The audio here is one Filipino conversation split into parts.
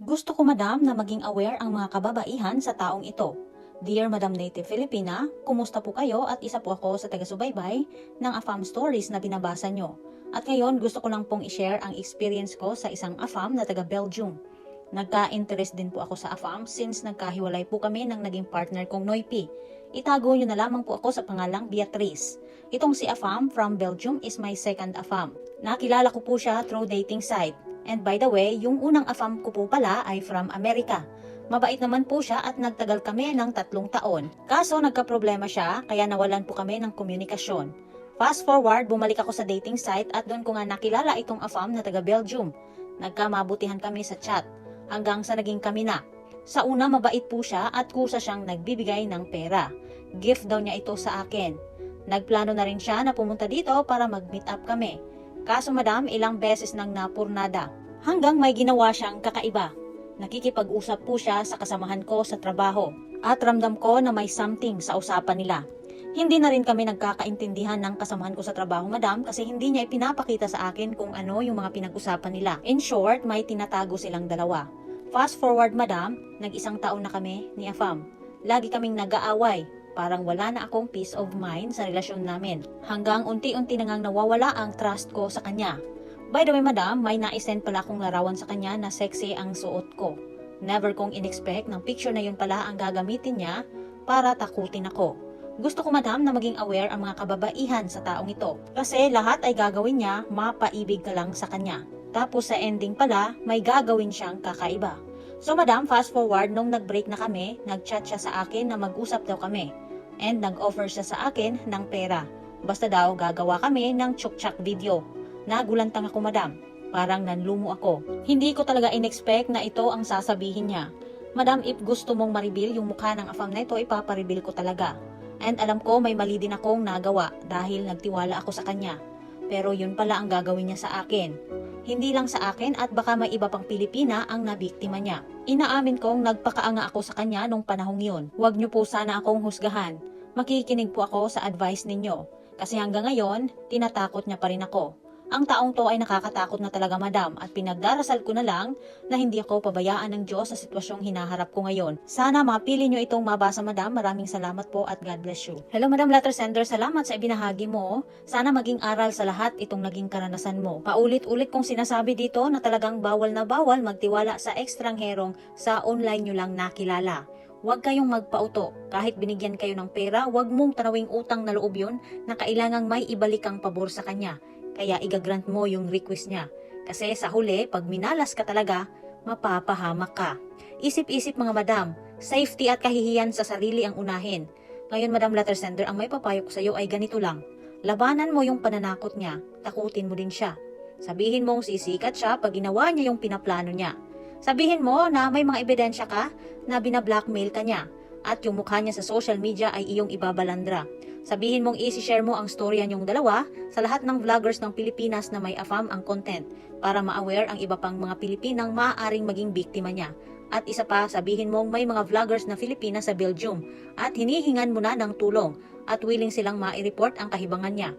Gusto ko madam na maging aware ang mga kababaihan sa taong ito. Dear Madam Native Filipina, kumusta po kayo at isa po ako sa taga-subaybay ng AFAM stories na binabasa nyo. At ngayon gusto ko lang pong i-share ang experience ko sa isang AFAM na taga-Belgium. Nagka-interest din po ako sa AFAM since nagkahiwalay po kami ng naging partner kong Noipi. Itago nyo na lamang po ako sa pangalang Beatrice. Itong si AFAM from Belgium is my second AFAM. Nakilala ko po siya through dating site. And by the way, yung unang AFAM ko po pala ay from America. Mabait naman po siya at nagtagal kami ng tatlong taon. Kaso nagka-problema siya kaya nawalan po kami ng komunikasyon. Fast forward, bumalik ako sa dating site at doon ko nga nakilala itong AFAM na taga Belgium. Nagkamabutihan kami sa chat hanggang sa naging kami na. Sa una mabait po siya at kusa siyang nagbibigay ng pera. Gift daw niya ito sa akin. Nagplano na rin siya na pumunta dito para mag-meet up kami. Kaso madam, ilang beses nang napurnada. Hanggang may ginawa siyang kakaiba. Nakikipag-usap po siya sa kasamahan ko sa trabaho. At ramdam ko na may something sa usapan nila. Hindi na rin kami nagkakaintindihan ng kasamahan ko sa trabaho, madam, kasi hindi niya ipinapakita sa akin kung ano yung mga pinag-usapan nila. In short, may tinatago silang dalawa. Fast forward, madam, nag-isang taon na kami ni Afam. Lagi kaming nag-aaway. Parang wala na akong peace of mind sa relasyon namin. Hanggang unti-unti na ngang nawawala ang trust ko sa kanya. By the way, madam, may naisend pala akong larawan sa kanya na sexy ang suot ko. Never kong in-expect ng picture na yun pala ang gagamitin niya para takutin ako. Gusto ko madam na maging aware ang mga kababaihan sa taong ito. Kasi lahat ay gagawin niya, mapaibig ka lang sa kanya. Tapos sa ending pala, may gagawin siyang kakaiba. So madam, fast forward, nung nag-break na kami, nag-chat siya sa akin na mag-usap daw kami. And nag-offer siya sa akin ng pera. Basta daw gagawa kami ng chukchak video. Nagulantang ako madam. Parang nanlumo ako. Hindi ko talaga in-expect na ito ang sasabihin niya. Madam, if gusto mong maribil yung mukha ng afam na ito, ipaparibil ko talaga. And alam ko may mali din akong nagawa dahil nagtiwala ako sa kanya. Pero yun pala ang gagawin niya sa akin. Hindi lang sa akin at baka may iba pang Pilipina ang nabiktima niya. Inaamin kong nagpakaanga ako sa kanya nung panahong yun. Huwag niyo po sana akong husgahan. Makikinig po ako sa advice ninyo. Kasi hanggang ngayon, tinatakot niya pa rin ako. Ang taong to ay nakakatakot na talaga madam at pinagdarasal ko na lang na hindi ako pabayaan ng Diyos sa sitwasyong hinaharap ko ngayon. Sana mapili nyo itong mabasa madam. Maraming salamat po at God bless you. Hello madam letter sender, salamat sa ibinahagi mo. Sana maging aral sa lahat itong naging karanasan mo. Paulit-ulit kong sinasabi dito na talagang bawal na bawal magtiwala sa ekstrangherong sa online nyo lang nakilala. Huwag kayong magpauto. Kahit binigyan kayo ng pera, huwag mong tanawing utang na loob yun na kailangang may ibalik ang pabor sa kanya. Kaya igagrant mo yung request niya. Kasi sa huli, pag minalas ka talaga, mapapahamak ka. Isip-isip mga madam, safety at kahihiyan sa sarili ang unahin. Ngayon madam letter sender, ang may papayo ko sa iyo ay ganito lang. Labanan mo yung pananakot niya, takutin mo din siya. Sabihin mong sisikat siya pag ginawa niya yung pinaplano niya. Sabihin mo na may mga ebidensya ka na binablockmail ka niya at yung mukha niya sa social media ay iyong ibabalandra. Sabihin mong isi-share mo ang storya niyong dalawa sa lahat ng vloggers ng Pilipinas na may afam ang content para ma-aware ang iba pang mga Pilipinang maaaring maging biktima niya. At isa pa, sabihin mong may mga vloggers na Filipina sa Belgium at hinihingan mo na ng tulong at willing silang ma-report ang kahibangan niya.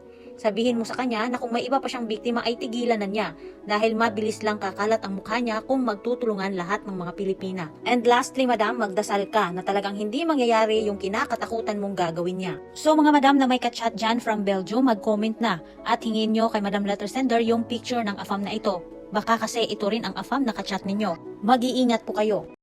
Sabihin mo sa kanya na kung may iba pa siyang biktima ay tigilan na niya dahil mabilis lang kakalat ang mukha niya kung magtutulungan lahat ng mga Pilipina. And lastly, madam, magdasal ka na talagang hindi mangyayari yung kinakatakutan mong gagawin niya. So mga madam na may kachat dyan from Belgium, mag-comment na at hingin nyo kay Madam Letter Sender yung picture ng afam na ito. Baka kasi ito rin ang afam na kachat ninyo. Mag-iingat po kayo.